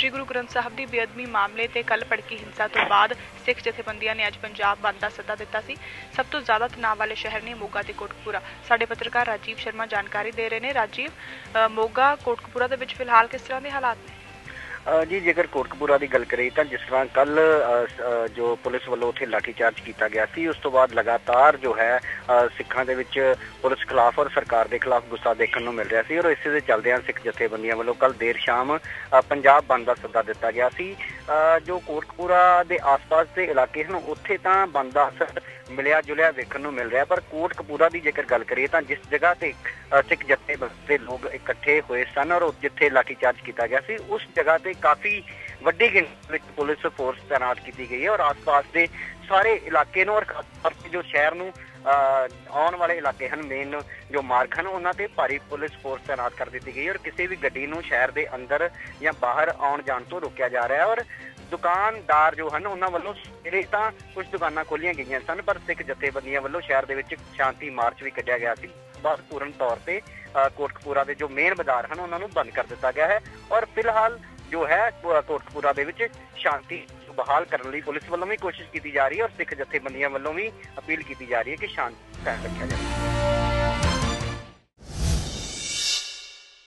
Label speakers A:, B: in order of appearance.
A: ਸ੍ਰੀ ਗੁਰੂ ਗ੍ਰੰਥ ਸਾਹਿਬ ਦੀ ਬੇਅਦਬੀ ਮਾਮਲੇ ਤੇ ਕੱਲ ਭੜਕੀ ਹਿੰਸਾ ਤੋਂ ਬਾਅਦ ਸਿੱਖ ਜਥੇਬੰਦੀਆਂ ਨੇ ਅੱਜ ਪੰਜਾਬ ਬੰਦ ਦਾ ਸੱਦਾ ਦਿੱਤਾ ਸੀ। ਸਭ ਤੋਂ ਜ਼ਿਆਦਾ ਤਣਾਅ ਵਾਲੇ ਸ਼ਹਿਰ ਨੇ ਮੋਗਾ ਤੇ ਕੋਟਕਪੂਰਾ। ਸਾਡੇ ਪੱਤਰਕਾਰ ਰਾਜੀਵ ਸ਼ਰਮਾ ਜਾਣਕਾਰੀ ਦੇ ਰਹੇ ਨੇ। ਰਾਜੀਵ ਮੋਗਾ, ਕੋਟਕਪੂਰਾ ਦੇ ਵਿੱਚ ਫਿਲਹਾਲ ਕਿਸ ਤਰ੍ਹਾਂ ਦੇ ਹਾਲਾਤ ਨੇ?
B: ਜੀ, ਜੇਕਰ ਕੋਟਕਪੂਰਾ ਦੀ ਗੱਲ ਕਰੀਏ ਤਾਂ ਜਿਸ ਤਰ੍ਹਾਂ ਕੱਲ ਜੋ ਪੁਲਿਸ ਵੱਲੋਂ ਉੱਥੇ ਲਾਠੀਚਾਰਜ ਕੀਤਾ ਗਿਆ ਸੀ, ਉਸ ਤੋਂ ਬਾਅਦ ਲਗਾਤਾਰ ਜੋ ਹੈ ਸਿੱਖਾਂ ਦੇ ਵਿੱਚ ਪੁਲਿਸ ਖਿਲਾਫ ਔਰ ਸਰਕਾਰ ਦੇ ਖਿਲਾਫ ਗੁੱਸਾ ਦੇਖਣ ਨੂੰ ਮਿਲ ਰਿਹਾ ਸੀ ਔਰ ਇਸੇ ਦੇ ਚੱਲਦਿਆਂ ਸਿੱਖ ਜਥੇਬੰਦੀਆਂ ਵੱਲੋਂ ਕੱਲ ਦੇਰ ਸ਼ਾਮ ਪੰਜਾਬ ਬੰਦ ਦਾ ਸੱਦਾ ਦਿੱਤਾ ਗਿਆ ਸੀ। ਜੋ ਕੋਟਕਪੂਰਾ ਦੇ ਆਸ-ਪਾਸ ਦੇ ਇਲਾਕੇ ਹਨ, ਉੱਥੇ ਤਾਂ ਬੰਦ ਦਾ ਅਸਰ ਮਿਲਿਆ ਜੁਲਿਆ ਵੇਖਣ ਨੂੰ ਮਿਲ ਰਿਹਾ, ਪਰ ਕੋਟਕਪੂਰਾ ਦੀ ਜੇਕਰ ਗੱਲ ਕਰੀਏ ਤਾਂ ਜਿਸ ਜਗ੍ਹਾ ਤੇ ਸਿੱਖ ਜਥੇਬੰਦੀ ਦੇ ਲੋਕ ਇਕੱਠੇ ਹੋਏ ਸਨ ਔਰ ਜਿੱਥੇ ਲਾਠੀਚਾਰਜ ਕੀਤਾ ਗਿਆ ਸੀ, ਉਸ ਜਗ੍ਹਾ ਤੇ ਕਾਫੀ ਵੱਡੀ ਗਿਣਤੀ ਵਿੱਚ ਪੁਲਿਸ ਫੋਰਸ ਤਾਇਨਾਤ ਕੀਤੀ ਗਈ ਹੈ ਔਰ ਆਸ-ਪਾਸ ਦੇ ਸਾਰੇ ਇਲਾਕੇ ਨੂੰ ਔਰ ਖਾਸ ਜੋ ਸ਼ਹਿਰ ਨੂੰ ਅ, ਆਉਣ ਵਾਲੇ ਇਲਾਕੇ ਹਨ ਮੇਨ ਜੋ ਮਾਰਗ ਹਨ ਉਹਨਾਂ ਤੇ ਭਾਰੀ ਪੁਲਿਸ ਫੋਰਸ ਤਾਇਨਾਤ ਕਰ ਦਿੱਤੀ ਗਈ ਔਰ ਕਿਸੇ ਵੀ ਗੱਡੀ ਨੂੰ ਸ਼ਹਿਰ ਦੇ ਅੰਦਰ ਜਾਂ ਬਾਹਰ ਆਉਣ ਜਾਣ ਤੋਂ ਰੋਕਿਆ ਜਾ ਰਿਹਾ ਹੈ ਔਰ ਦੁਕਾਨਦਾਰ ਜੋ ਹਨ ਉਹਨਾਂ ਵੱਲੋਂ ਜਿਹੜੇ ਤਾਂ ਕੁਝ ਦੁਕਾਨਾਂ ਖੋਲੀਆਂ ਗਈਆਂ ਸਨ ਪਰ ਸਿੱਖ ਜਥੇਬੰਦੀਆਂ ਵੱਲੋਂ ਸ਼ਹਿਰ ਦੇ ਵਿੱਚ ਸ਼ਾਂਤੀ ਮਾਰਚ ਵੀ ਕੱਢਿਆ ਗਿਆ ਸੀ। ਬਸ ਪੂਰਨ ਤੌਰ ਤੇ ਅ, ਕੋਟਕਪੂਰਾ ਦੇ ਜੋ ਮੇਨ ਬਾਜ਼ਾਰ ਹਨ ਉਹਨਾਂ ਨੂੰ ਬੰਦ ਕਰ ਦਿੱਤਾ ਗਿਆ ਹੈ ਔਰ ਫਿਲਹਾਲ ਜੋ ਹੈ ਕੋ- ਕੋਟਕਪੂਰਾ ਦੇ ਵਿੱਚ ਸ਼ਾਂਤੀ ਬਹਾਲ ਕਰਨ ਲਈ ਪੁਲਿਸ ਵੱਲੋਂ ਵੀ ਕੋਸ਼ਿਸ਼ ਕੀਤੀ ਜਾ ਰਹੀ ਹੈ ਔਰ ਸਿੱਖ ਜਥੇਬੰਦੀਆਂ ਵੱਲੋਂ ਵੀ ਅਪੀਲ ਕੀਤੀ ਜਾ ਰਹੀ ਹੈ ਕਿ ਸ਼ਾਂਤੀ ਕਾਇਮ ਰੱਖਿਆ ਜਾਵੇ।